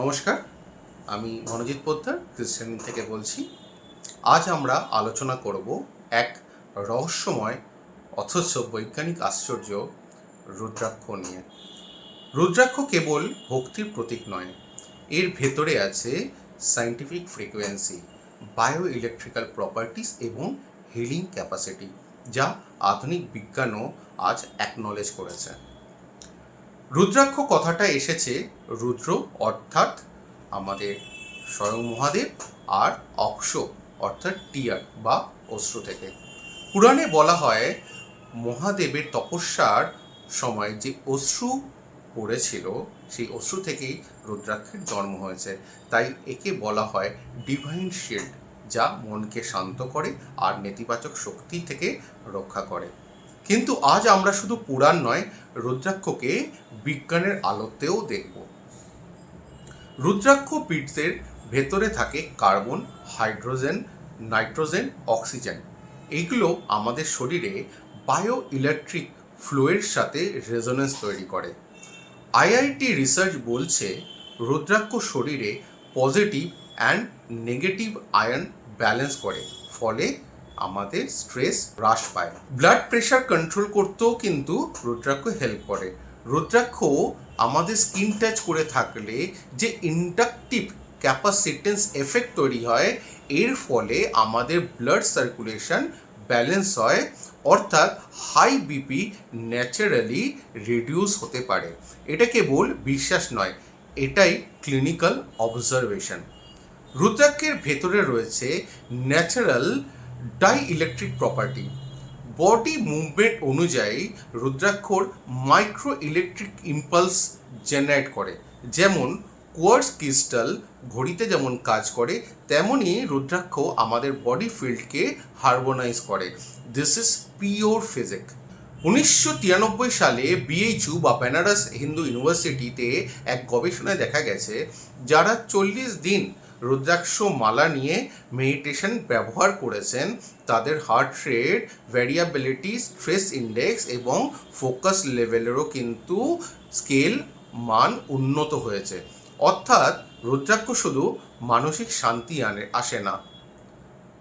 নমস্কার, আমি মনোজিৎ পোদ্দার খ্রিস্টান থেকে বলছি, আজ আমরা আলোচনা করব এক রহস্যময়, অথচ বৈজ্ঞানিক আশ্চর্য রুদ্রাক্ষ নিয়ে। রুদ্রাক্ষ কেবল ভক্তির প্রতীক নয়, এর ভেতরে আছে scientific frequency bio electrical properties এবং হিলিং ক্যাপাসিটি যা আধুনিক বিজ্ঞানও আজ অ্যাকনলেজ করেছে। রুদ্রাক্ষ কথাটা এসেছে রুদ্র অর্থাৎ আমাদের স্বয়ং মহাদেব আর অক্ষ অর্থাৎ টিয়ার বা অশ্রু থেকে। পুরাণে বলা হয় মহাদেবের তপস্যার সময় যে অশ্রু পড়েছিল, সেই অশ্রু থেকেই রুদ্রাক্ষের জন্ম হয়েছে। তাই একে বলা হয় ডিভাইন শিল্ড যা মনকে শান্ত করে আর নেতিবাচক শক্তি থেকে রক্ষা করে। কিন্তু আজ আমরা শুধু পুরাণ নয় রুদ্রাক্ষকে বিজ্ঞানের আলোতেও দেখব। রুদ্রাক্ষ বীজের ভেতরে থাকে কার্বন, হাইড্রোজেন, নাইট্রোজেন, অক্সিজেন। এইগুলো আমাদের শরীরে বায়ো ইলেকট্রিক ফ্লোয়ের সাথে রেজোনেন্স তৈরি করে। আইআইটি রিসার্চ বলছে, রুদ্রাক্ষ শরীরে positive and negative ion balance করে, ফলে আমাদের স্ট্রেস হ্রাস পায়। ব্লাড প্রেশার কন্ট্রোল করতেও কিন্তু রুদ্রাক্ষ হেল্প করে। রুদ্রাক্ষ আমাদের স্কিন টাচ করে থাকলে যে ইন্ডাকটিভ ক্যাপাসিটেন্স এফেক্ট তৈরি হয়, এর ফলে আমাদের ব্লাড সার্কুলেশন ব্যালেন্স হয়, অর্থাৎ হাই বিপি ন্যাচারালি রিডিউস হতে পারে। এটা কেবল বিশ্বাস নয়, এটাই ক্লিনিক্যাল অবজারভেশন রুদ্রাক্ষের ভেতরে রয়েছে natural dielectric property body movement অনুযায়ী রুদ্রাক্ষর মাইক্রো ইলেকট্রিক ইম্পালস জেনারেট করে। যেমন কোয়ার্স ক্রিস্টাল ঘড়িতে যেমন কাজ করে তেমনই রুদ্রাক্ষ আমাদের বডি ফিল্ডকে হারমোনাইজ করে। দিস ইজ পিওর ফিজিক উনিশশো তিরানব্বই সালে বিএইচইউ বা বেনারস হিন্দু ইউনিভার্সিটিতে এক গবেষণায় দেখা গেছে, যারা চল্লিশ দিন রুদ্রাক্ষ মালা নিয়ে মেডিটেশন ব্যবহার করেছেন। তাদের heart rate variability stress index এবং ফোকাস লেভেলেরও কিন্তু স্কেল মান উন্নত হয়েছে। অর্থাৎ রুদ্রাক্ষ শুধু মানসিক শান্তি আনে, আসে না।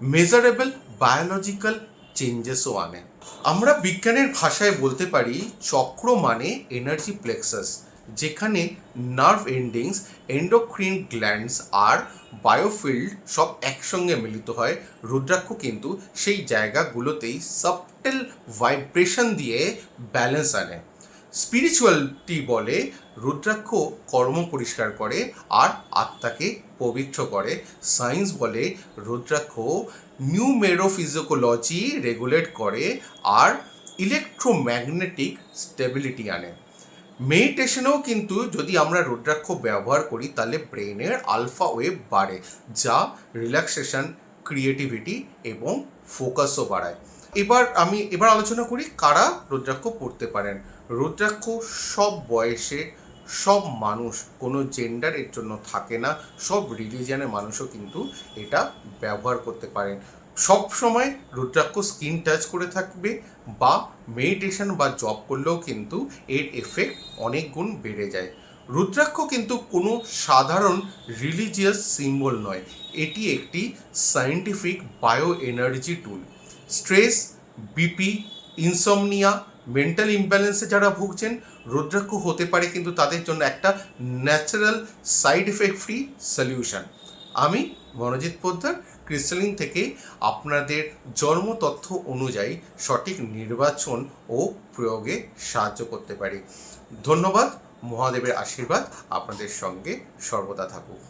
মেজারেবল বায়োলজিক্যাল চেঞ্জেসও আনে। আমরা বিজ্ঞানের ভাষায় বলতে পারি চক্র মানে এনার্জি প্লেক্সাস যেখানে নার্ভ এন্ডিংস এন্ডোক্রিন গ্ল্যান্ডস আর বায়োফিল্ড সব একসঙ্গে মিলিত হয়। রুদ্রাক্ষ কিন্তু সেই জায়গাগুলোতেই সাবটেল ভাইব্রেশন দিয়ে ব্যালেন্স আনে। স্পিরিচুয়ালটি বলে রুদ্রাক্ষ কর্ম পরিষ্কার করে আর আত্মাকে পবিত্র করে। সায়েন্স বলে রুদ্রাক্ষ নিউমেরোফিজিওকোলজি রেগুলেট করে আর ইলেকট্রোম্যাগনেটিক স্টেবিলিটি আনে। মেডিটেশনেও কিন্তু যদি আমরা রুদ্রাক্ষ ব্যবহার করি, তাহলে ব্রেনের আলফা ওয়েভ বাড়ে, যা রিল্যাক্সেশন ক্রিয়েটিভিটি এবং ফোকাসও বাড়ায়। এবার আমি এবার আলোচনা করি কারা রুদ্রাক্ষ পড়তে পারেন। রুদ্রাক্ষ সব বয়সে, সব মানুষ, কোনো জেন্ডার এর জন্য থাকে না, সব রিলিজিয়ানের মানুষও কিন্তু এটা ব্যবহার করতে পারেন। সব সময় রুদ্রাক্ষ স্কিন টাচ করে থাকবে বা মেডিটেশন বা জব করলেও কিন্তু এর এফেক্ট অনেক গুণ বেড়ে যায়। রুদ্রাক্ষ কিন্তু কোনো সাধারণ রিলিজিয়াস সিম্বল নয়, এটি একটি scientific bio energy tool stress BP insomnia mental ইমব্যালেন্সে যারা ভুগছেন, রুদ্রাক্ষ হতে পারে কিন্তু তাদের জন্য একটা natural side effect free solution আমি মনোজিৎ পোদ্দার ক্রিস্টালিন থেকে আপনাদের জন্ম তথ্য অনুযায়ী সঠিক নির্বাচন ও প্রয়োগে সাহায্য করতে পারি। ধন্যবাদ, মহাদেবের আশীর্বাদ আপনাদের সঙ্গে সর্বদা থাকুক।